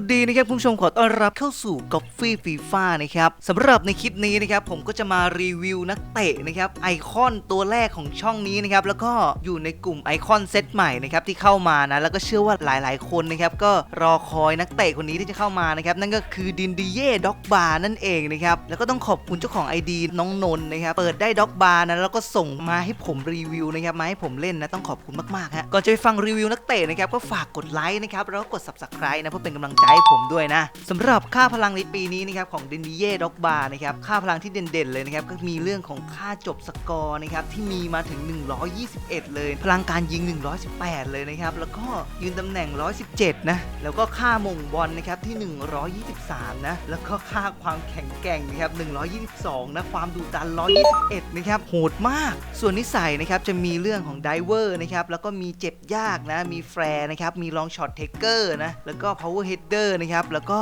สวัสดีนะครับคุณผู้ชมขอต้อนรับเข้าสู่ก o ฟฟี่ฟีฟ่านะครับสำหรับในคลิปนี้นะครับผมก็จะมารีวิวนักเตะนะครับไอคอนตัวแรกของช่องนี้นะครับแล้วก็อยู่ในกลุ่มไอคอนเซตใหม่นะครับที่เข้ามานะแล้วก็เชื่อว่าหลาย ๆ คนนะครับก็รอคอยนักเตะคนนี้ที่จะเข้ามานะครับนั่นก็คือดินดีเย่ด็อกบาร์นั่นเองนะครับแล้วก็ต้องขอบคุณเจ้าของ ID น้องนนท์นะครับเปิดได้ด็อกบาร์นะแล้วก็ส่งมาให้ผมรีวิวนะครับมาให้ผมเล่นนะต้องขอบคุณมากๆฮะก่อนจะไปฟังรีวิวนักเตะนะครับก็ฝากกดไลค์นะครับแล้วก็กด subscribe นะเพื่อเป็นกำลังใจให้ผมด้วยนะสำหรับค่าพลังในปีนี้นะครับของเดนดีเย่ด็อกบาร์นะครับค่าพลังที่เด่นๆเลยนะครับก็มีเรื่องของค่าจบสกอร์นะครับที่มีมาถึง 121 เลย พลังการยิง 118 เลยนะครับแล้วก็ยืนตำแหน่ง 117 นะแล้วก็ค่ามงบอลนะครับที่ 123 นะแล้วก็ค่าความแข็งแกร่งนะครับ122 นะความดุดัน 121 นะครับโหดมาก ส่วนนิสัยนะครับจะมีเรื่องของไดเวอร์นะครับแล้วก็มีเจ็บยากนะมีแฟร์นะครับมีลองช็อตเทคเกอร์นะแล้วก็เพาเวอร์ดอร์นะครับ แล้วก็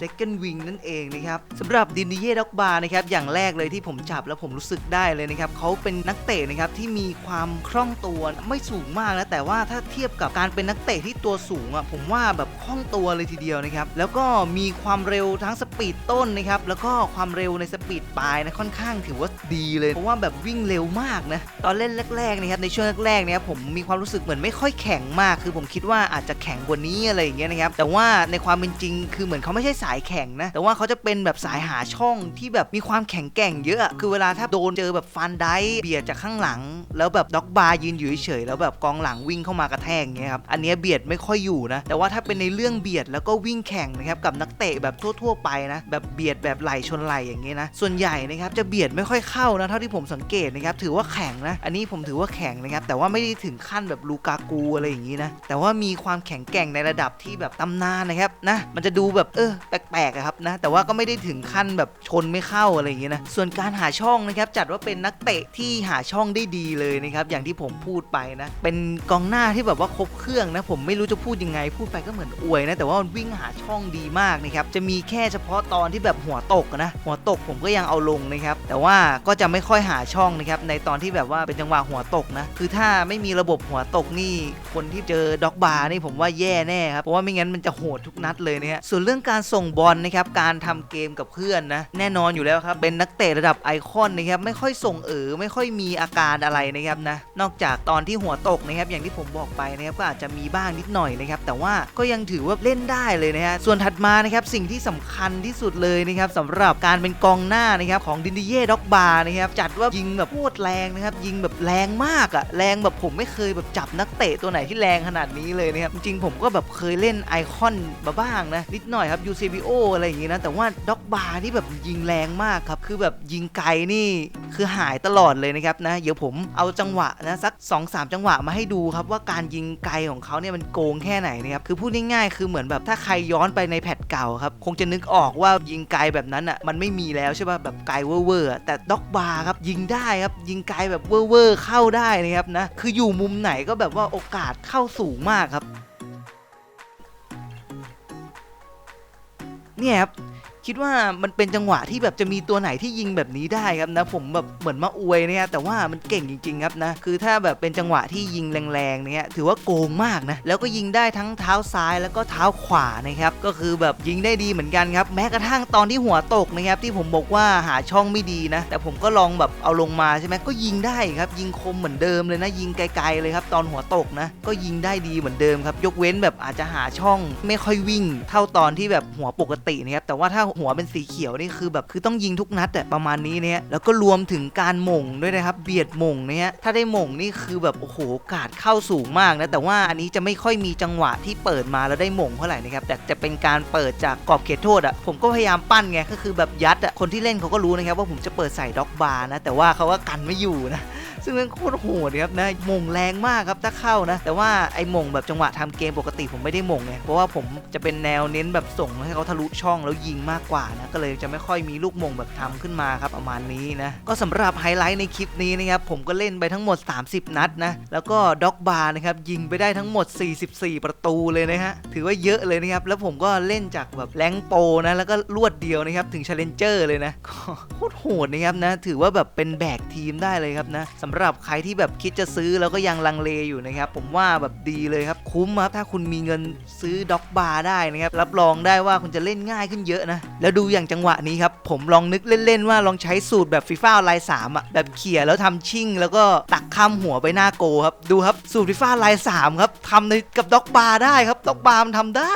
second wing นั่นเองนะครับสำหรับดินดิเย่ด็อกบาร์นะครับอย่างแรกเลยที่ผมจับแล้วผมรู้สึกได้เลยนะครับเขาเป็นนักเตะนะครับที่มีความคล่องตัวไม่สูงมากนะแต่ว่าถ้าเทียบกับการเป็นนักเตะที่ตัวสูงอะผมว่าแบบคล่องตัวเลยทีเดียวนะครับแล้วก็มีความเร็วทั้งสปีดต้นนะครับแล้วก็ความเร็วในสปีดปลายนะค่อนข้างถือว่าดีเลยเพราะว่าแบบวิ่งเร็วมากนะตอนเล่นแรกๆนะครับในช่วงแรกๆเนี่ยผมมีความรู้สึกเหมือนไม่ค่อยแข็งมาก คือผมคิดว่าอาจจะแข็งกว่านี้อะไรอย่างเงี้ยนะครับแต่ว่าในความเป็นจริงคือเหมือนเขาไม่ใช่สายแข็งนะ แต่ว่าเขาจะเป็นแบบสายหาช่องที่แบบมีความแข็งแกร่งเยอะ คือเวลาถ้าโดนเจอแบบฟันได้เบียดจากข้างหลัง แล้วแบบด็อกบาร์ยืนอยู่เฉยๆแล้วแบบกองหลังวิ่งเข้ามากระแทกอย่างเงี้ยครับ อันเนี้ยเบียดไม่ค่อยอยู่นะ แต่ว่าถ้าเป็นในเรื่องเบียดแล้วก็วิ่งแข่งนะครับกับนักเตะแบบทั่ว ๆ ไปนะแบบเบียดแบบไหลชนไหลอย่างเงี้ยนะ ส่วนใหญ่นะครับจะเบียดไม่ค่อยเข้านะเท่าที่ผมสังเกตนะครับถือว่าแข็งนะ อันนี้ผมถือว่าแข็งนะครับแต่ว่าไม่ได้ถึงขั้นแบบลูกากูอะไรอย่างงี้นะแต่ว่ามีความแข็งแกร่งในระดับที่แบบตำนานนะครับนะมันจะดูแบบเออแปลกๆครับนะแต่ว่าก็ไม่ได้ถึงขั้นแบบชนไม่เข้าอะไรอย่างงี้นะส่วนการหาช่องนะครับจัดว่าเป็นนักเตะที่หาช่องได้ดีเลยนะครับอย่างที่ผมพูดไปนะเป็นกองหน้าที่แบบว่าครบเครื่องนะผมไม่รู้จะพูดยังไง พูดไปก็เหมือนอวยนะแต่ว่ามันวิ่งหาช่องดีมากนะครับจะมีแค่เฉพาะตอนที่แบบหัวตกนะหัวตกผมก็ยังเอาลงนะครับแต่ว่าก็จะไม่ค่อยหาช่องนะครับในตอนที่แบบว่าเป็นจังหวะหัวตกนะคือถ้าไม่มีระบบหัวตกนี่คนที่เจอด็อกบาร์นี่ผมว่าแย่แน่ครับเพราะว่าไม่งั้นมันจะโหดทุกนัดเลยนะฮะส่วนเรื่องการส่งบอลนะครับการทำเกมกับเพื่อนนะแน่นอนอยู่แล้วครับเป็นนักเตะระดับไอคอนนะครับไม่ค่อยส่งเออไม่ค่อยมีอาการอะไรนะครับนะนอกจากตอนที่หัวตกนะครับอย่างที่ผมบอกไปนะครับก็อาจจะมีบ้างนิดหน่อยนะครับแต่ว่าก็ยังถือว่าเล่นได้เลยนะฮะส่วนถัดมานะครับสิ่งที่สำคัญที่สุดเลยนะครับสำหรับการเป็นกองหน้านะครับของดินดิเย่ด็อกบาร์นะครับจัดว่ายิงแบบโคตรแรงนะครับยิงแบบแรงมากอะแรงแบบผมไม่เคยแบบจับนักเตะตัวไหนที่แรงขนาดนี้เลยนะครับจริงผมก็แบบเคยเล่นไอคอนมาบ้างนะนิดหน่อยครับยูเซบิโอะไรอย่างงี้นะ แต่ว่าด็อกบาร์นี่แบบยิงแรงมากครับ คือแบบยิงไกลนี่คือหายตลอดเลยนะครับนะเดี๋ยวผมเอาจังหวะนะสัก 2-3 จังหวะมาให้ดูครับว่าการยิงไกลของเขาเนี่ยมันโกงแค่ไหนนะครับคือพูดง่ายๆคือเหมือนแบบถ้าใครย้อนไปในแพทเก่าครับคงจะนึกออกว่ายิงไกลแบบนั้นอะมันไม่มีแล้วใช่ป่ะแบบไกลเวอร์แต่ด็อกบาร์ครับยิงได้ครับยิงไกลแบบเวอร์เข้าได้นะครับนะคืออยู่มุมไหนก็แบบว่าโอกาสเข้าสูงมากครับ เนี่ยครับ คิดว่ามันเป็นจังหวะที่แบบจะมีตัวไหนที่ยิงแบบนี้ได้ครับนะ ผมแบบเหมือนมาอวยเนี่ยแต่ว่ามันเก่งจริงๆครับนะคือถ้าแบบเป็นจังหวะที่ยิงแรงๆเนี่ยถือว่าโกงมากนะแล้วก็ยิงได้ทั้งเท้าซ้ายแล้วก็เท้าขวานะครับก็คือแบบยิงได้ดีเหมือนกันครับแม้กระทั่งตอนที่หัวตกนะครับที่ผมบอกว่าหาช่องไม่ดีนะ แต่ผมก็ลองแบบเอาลงมาใช่ไหมก็ยิงได้ครับยิงคมเหมือนเดิมเลยนะ ยิงไกลๆเลยครับตอนหัวตกนะ ก็ยิงได้ดีเหมือนเดิมครับยกเว้นแบบอาจจะหาช่องไม่ค่อยวิ่ง เท่าตอนที่แบบหัวปกตินะครับแต่ว่าถ้าหัวเป็นสีเขียวนี่คือแบบคือต้องยิงทุกนัดอะประมาณนี้เนี่ยแล้วก็รวมถึงการหม่งด้วยนะครับ เบียดหม่งเนี่ยถ้าได้หม่งนี่คือแบบโอ้โหโอกาสเข้าสูงมากนะแต่ว่าอันนี้จะไม่ค่อยมีจังหวะที่เปิดมาแล้วได้หม่งเท่าไหร่นะครับแต่จะเป็นการเปิดจากกรอบเขตโทษอะผมก็พยายามปั้นไงก็คือแบบยัดอะคนที่เล่นเขาก็รู้นะครับว่าผมจะเปิดใส่ด็อกบาร์นะแต่ว่าเขาก็กันไม่อยู่นะ ซึ่งมันโคตรโหดครับนะม่งแรงมากครับถ้าเข้านะ แต่ว่าไอ้ม่งแบบจังหวะทำเกมปกติผมไม่ได้ม่งไงเพราะว่าผมจะเป็นแนวเน้นแบบส่งให้เขาทะลุช่องแล้วยิงมากกว่านะก็เลยจะไม่ค่อยมีลูกม่งแบบทำขึ้นมาครับประมาณนี้นะก็สำหรับไฮไลท์ในคลิปนี้นะครับผมก็เล่นไปทั้งหมด 30 นัดนะแล้วก็ด็อกบาร์นะครับยิงไปได้ทั้งหมด 44 ประตูเลยนะฮะถือว่าเยอะเลยนะครับแล้วผมก็เล่นจากแบบแรงโปนะแล้วก็ลวดเดียวนะครับถึงชาเลนเจอร์เลยนะโคตรโหดนะครับนะถือว่าแบบเป็นแบกทีมได้เลยครับนะสำำหรับใครที่แบบคิดจะซื้อแล้วก็ยังลังเลอยู่นะครับ ผมว่าแบบดีเลยครับคุ้มครับถ้าคุณมีเงินซื้อด็อกบาร์ได้นะครับรับรองได้ว่าคุณจะเล่นง่ายขึ้นเยอะนะแล้วดูอย่างจังหวะนี้ครับผมลองนึกเล่นๆว่าลองใช้สูตรแบบฟีฟ่าลายสามอะแบบเขี่ยแล้วทำชิ่ง แล้วก็ตักข้ามหัวไปหน้าโกครับดูครับสูตรฟีฟ่าลายสามครับทำในกับด็อกบาร์ได้ครับด็อกบาร์มันทำได้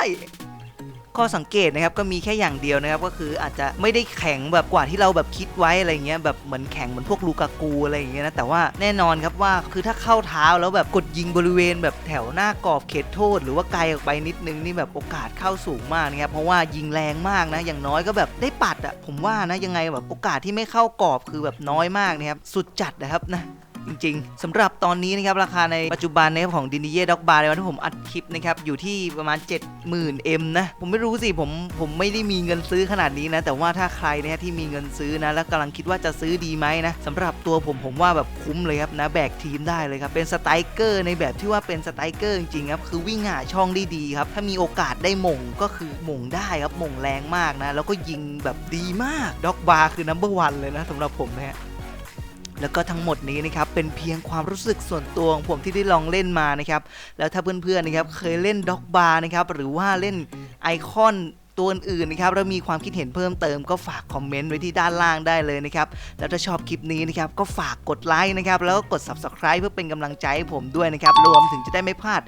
ข้อสังเกตนะครับก็มีแค่อย่างเดียวนะครับก็คืออาจจะไม่ได้แข็งแบบกว่าที่เราแบบคิดไว้อะไรเงี้ยแบบเหมือนแข็งเหมือนพวกลูกากูอะไรอย่างเงี้ยนะแต่ว่าแน่นอนครับว่าคือถ้าเข้าเท้าแล้วแบบกดยิงบริเวณแบบแถวหน้ากรอบเขตโทษ หรือว่าไกลออกไปนิดนึงนี่แบบโอกาสเข้าสูงมากนะครับเพราะว่ายิงแรงมากนะอย่างน้อยก็แบบได้ปัดอะผมว่านะยังไงแบบโอกาสที่ไม่เข้ากรอบคือแบบน้อยมากนะครับสุดจัดนะครับนะ จริง ๆสำหรับตอนนี้นะครับราคาในปัจจุบันนะครับของดิน i เย่ด็อกบาร์ในวันที่ผมอัดคลิปนะครับอยู่ที่ประมาณ 70,000 M นะผมไม่รู้สิผมผมไม่ได้มีเงินซื้อขนาดนี้นะแต่ว่าถ้าใครนะที่มีเงินซื้อนะแล้วกำลังคิดว่าจะซื้อดีไหมนะสำหรับตัวผมผมว่าแบบคุ้มเลยครับนะแบกทีมได้เลยครับเป็นสไตรเกอร์ในแบบที่ว่าเป็นสไตรเกอร์จริงๆครับคือวิ่งหาช่องได้ดีครับถ้ามีโอกาสได้หม่งก็คือหม่งได้ครับหม่งแรงมากนะแล้วก็ยิงแบบดีมากด็อกบาร์คือ number one เลยนะสำหรับผมนะฮะ แล้วก็ทั้งหมดนี้นะครับเป็นเพียงความรู้สึกส่วนตัวของผมที่ได้ลองเล่นมานะครับแล้วถ้าเพื่อนๆนะครับเคยเล่นด็อกบาร์นะครับหรือว่าเล่นไอคอนตัวอื่นๆนะครับแล้วมีความคิดเห็นเพิ่มเติมก็ฝากคอมเมนต์ไว้ที่ด้านล่างได้เลยนะครับแล้วถ้าชอบคลิปนี้นะครับก็ฝากกดไลค์นะครับแล้วก็กด subscribe เพื่อเป็นกำลังใจให้ผมด้วยนะครับรวมถึงจะได้ไม่พลาด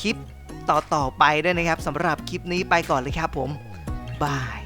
คลิปต่อๆไปด้วยนะครับสำหรับคลิปนี้ไปก่อนเลยครับผมบาย